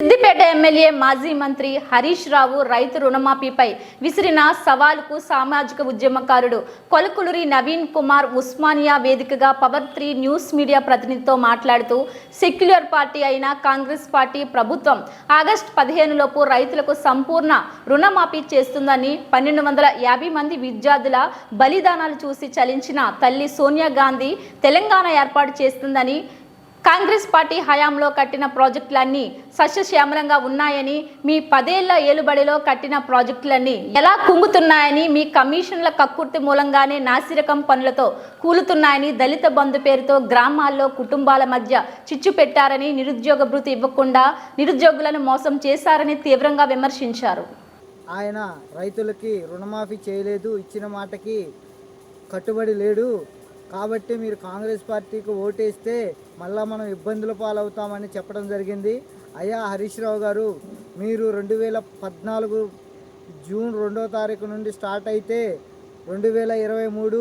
Siddipet MLA మాజీ మంత్రి హరీష్ రావు రైతు రుణమాఫీపై విసిరిన సవాలుకు సామాజిక ఉద్యమకారుడు కొలకులూరి నవీన్ కుమార్ ఉస్మానియా వేదికగా పవర్ త్రీ న్యూస్ మీడియా ప్రతినిధితో మాట్లాడుతూ సెక్యులర్ పార్టీ అయిన కాంగ్రెస్ పార్టీ ప్రభుత్వం ఆగస్టు పదిహేనులోపు రైతులకు సంపూర్ణ రుణమాఫీ చేస్తుందని పన్నెండు వందల యాభై మంది విద్యార్థుల బలిదానాలు చూసి చలించిన తల్లి సోనియా గాంధీ తెలంగాణ ఏర్పాటు చేస్తుందని కాంగ్రెస్ పార్టీ హయాంలో కట్టిన ప్రాజెక్టులన్నీ సస్యశ్యామలంగా ఉన్నాయని మీ పదేళ్ళ ఏలుబడిలో కట్టిన ప్రాజెక్టులన్నీ ఎలా కుంగుతున్నాయని మీ కమిషన్ల కక్కుర్తి మూలంగానే నాసిరకం పనులతో కూలుతున్నాయని దళిత బంధు పేరుతో గ్రామాల్లో కుటుంబాల మధ్య చిచ్చు పెట్టారని నిరుద్యోగ భృతి ఇవ్వకుండా నిరుద్యోగులను మోసం చేశారని తీవ్రంగా విమర్శించారు. ఆయన రైతులకి రుణమాఫీ చేయలేదు ఇచ్చిన మాటకి కట్టుబడి లేడు. కాబట్టి మీరు కాంగ్రెస్ పార్టీకి ఓటేస్తే మళ్ళీ మనం ఇబ్బందుల పాలవుతామని చెప్పడం జరిగింది. అయ్యా హరీష్ రావు గారు మీరు రెండు వేల పద్నాలుగు జూన్ రెండో తారీఖు నుండి స్టార్ట్ అయితే రెండు వేల ఇరవై మూడు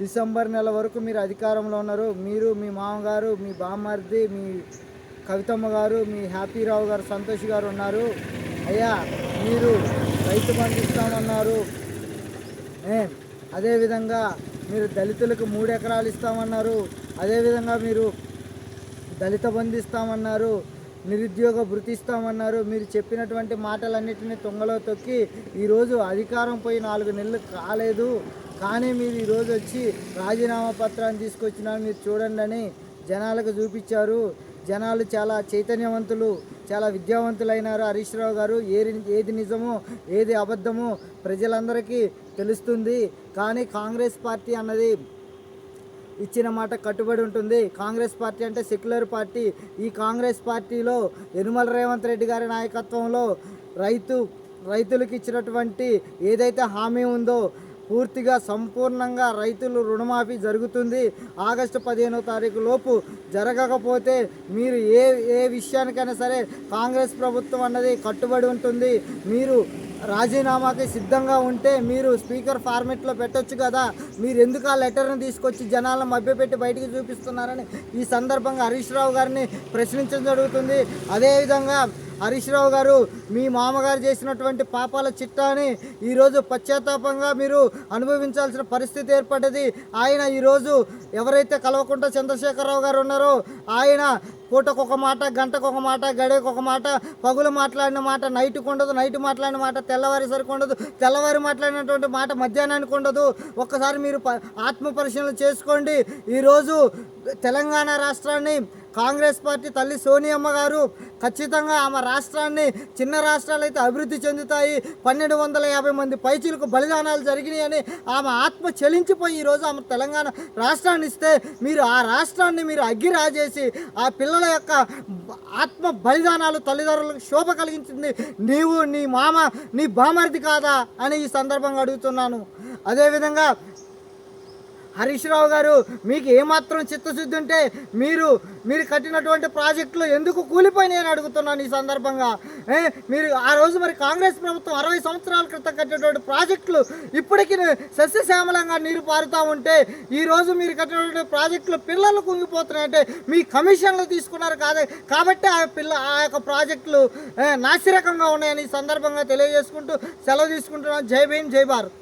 డిసెంబర్ నెల వరకు మీరు అధికారంలో ఉన్నారు. మీరు మీ మామగారు మీ బామ్మర్ది మీ కవితమ్మ గారు మీ హ్యాపీరావు గారు సంతోష్ గారు ఉన్నారు. అయ్యా మీరు రైతు పండిస్తామన్నారు అదేవిధంగా మీరు దళితులకు మూడు ఎకరాలు ఇస్తామన్నారు. అదేవిధంగా మీరు దళిత బంధు ఇస్తామన్నారు. నిరుద్యోగ భృతి ఇస్తామన్నారు. మీరు చెప్పినటువంటి మాటలన్నిటిని తొంగలో తొక్కి ఈరోజు అధికారం పోయి నాలుగు నెలలు కాలేదు. కానీ మీరు ఈరోజు వచ్చి రాజీనామా పత్రాన్ని తీసుకొచ్చినా మీరు చూడండి అని జనాలకు చూపించారు. జనాలు చాలా చైతన్యవంతులు. చాలా విద్యావంతులైనారు హరీష్ రావు గారు. ఏది ఏది నిజమో ఏది అబద్ధమో ప్రజలందరికీ తెలుస్తుంది. కానీ కాంగ్రెస్ పార్టీ అన్నది ఇచ్చిన మాట కట్టుబడి ఉంటుంది. కాంగ్రెస్ పార్టీ అంటే సెక్యులర్ పార్టీ. ఈ కాంగ్రెస్ పార్టీలో యనుమల రేవంత్ రెడ్డి గారి నాయకత్వంలో రైతు రైతులకు ఇచ్చినటువంటి ఏదైతే హామీ ఉందో పూర్తిగా సంపూర్ణంగా రైతులు రుణమాఫీ జరుగుతుంది. ఆగస్టు పదిహేనో తారీఖు లోపు జరగకపోతే మీరు ఏ ఏ విషయానికైనా సరే కాంగ్రెస్ ప్రభుత్వం అన్నది కట్టుబడి ఉంటుంది. మీరు రాజీనామాకి సిద్ధంగా ఉంటే మీరు స్పీకర్ ఫార్మెట్లో పెట్టొచ్చు కదా. మీరు ఎందుకు ఆ లెటర్ని తీసుకొచ్చి జనాలను మభ్యపెట్టి బయటికి చూపిస్తున్నారని ఈ సందర్భంగా హరీష్ రావు గారిని ప్రశ్నించడం జరుగుతుంది. అదేవిధంగా హరీష్ రావు గారు మీ మామగారు చేసినటువంటి పాపాల చిట్టాని ఈరోజు పశ్చాత్తాపంగా మీరు అనుభవించాల్సిన పరిస్థితి ఏర్పడ్డది. ఆయన ఈరోజు ఎవరైతే కలవకుంట చంద్రశేఖరరావు గారు ఉన్నారో ఆయన పూటకు ఒక మాట గంటకు ఒక మాట గడియకు ఒక మాట పగులు మాట్లాడిన మాట నైట్కి ఉండదు నైట్ మాట్లాడిన మాట తెల్లవారేసరికి ఉండదు తెల్లవారి మాట్లాడినటువంటి మాట మధ్యాహ్నానికి ఉండదు ఒక్కసారి మీరు ఆత్మ పరిశీలన చేసుకోండి. ఈరోజు తెలంగాణ రాష్ట్రాన్ని కాంగ్రెస్ పార్టీ తల్లి సోనియమ్మ గారు ఖచ్చితంగా ఆమె రాష్ట్రాన్ని చిన్న రాష్ట్రాలు అయితే అభివృద్ధి చెందుతాయి. పన్నెండు వందల యాభై మంది పైచీలకు బలిదానాలు జరిగినాయని ఆమె ఆత్మ చెలించిపోయి ఈరోజు ఆమె తెలంగాణ రాష్ట్రాన్ని ఇస్తే మీరు ఆ రాష్ట్రాన్ని మీరు అగ్గి రాజేసి ఆ పిల్లల యొక్క ఆత్మ బలిదానాలు తల్లిదండ్రులకు శోభ కలిగించింది. నీవు నీ మామ నీ బామర్ది కాదా అని ఈ సందర్భంగా అడుగుతున్నాను. అదేవిధంగా హరీష్ రావు గారు మీకు ఏమాత్రం చిత్తశుద్ధి ఉంటే మీరు మీరు కట్టినటువంటి ప్రాజెక్టులు ఎందుకు కూలిపోయినాయని అడుగుతున్నాను ఈ సందర్భంగా. మీరు ఆ రోజు మరి కాంగ్రెస్ ప్రభుత్వం అరవై సంవత్సరాల క్రితం కట్టినటువంటి ప్రాజెక్టులు ఇప్పటికీ సస్యశ్యామలంగా నీరు పారుతూ ఉంటే ఈ రోజు మీరు కట్టినటువంటి ప్రాజెక్టులు పిల్లలు కుంగిపోతున్నాయంటే మీ కమిషన్లు తీసుకున్నారు కాదే కాబట్టి ఆ పిల్ల ఆ యొక్క ప్రాజెక్టులు నాసిరకంగా ఉన్నాయని ఈ సందర్భంగా తెలియజేసుకుంటూ సెలవు తీసుకుంటున్నాను. జై భీమ్ జై భారత్.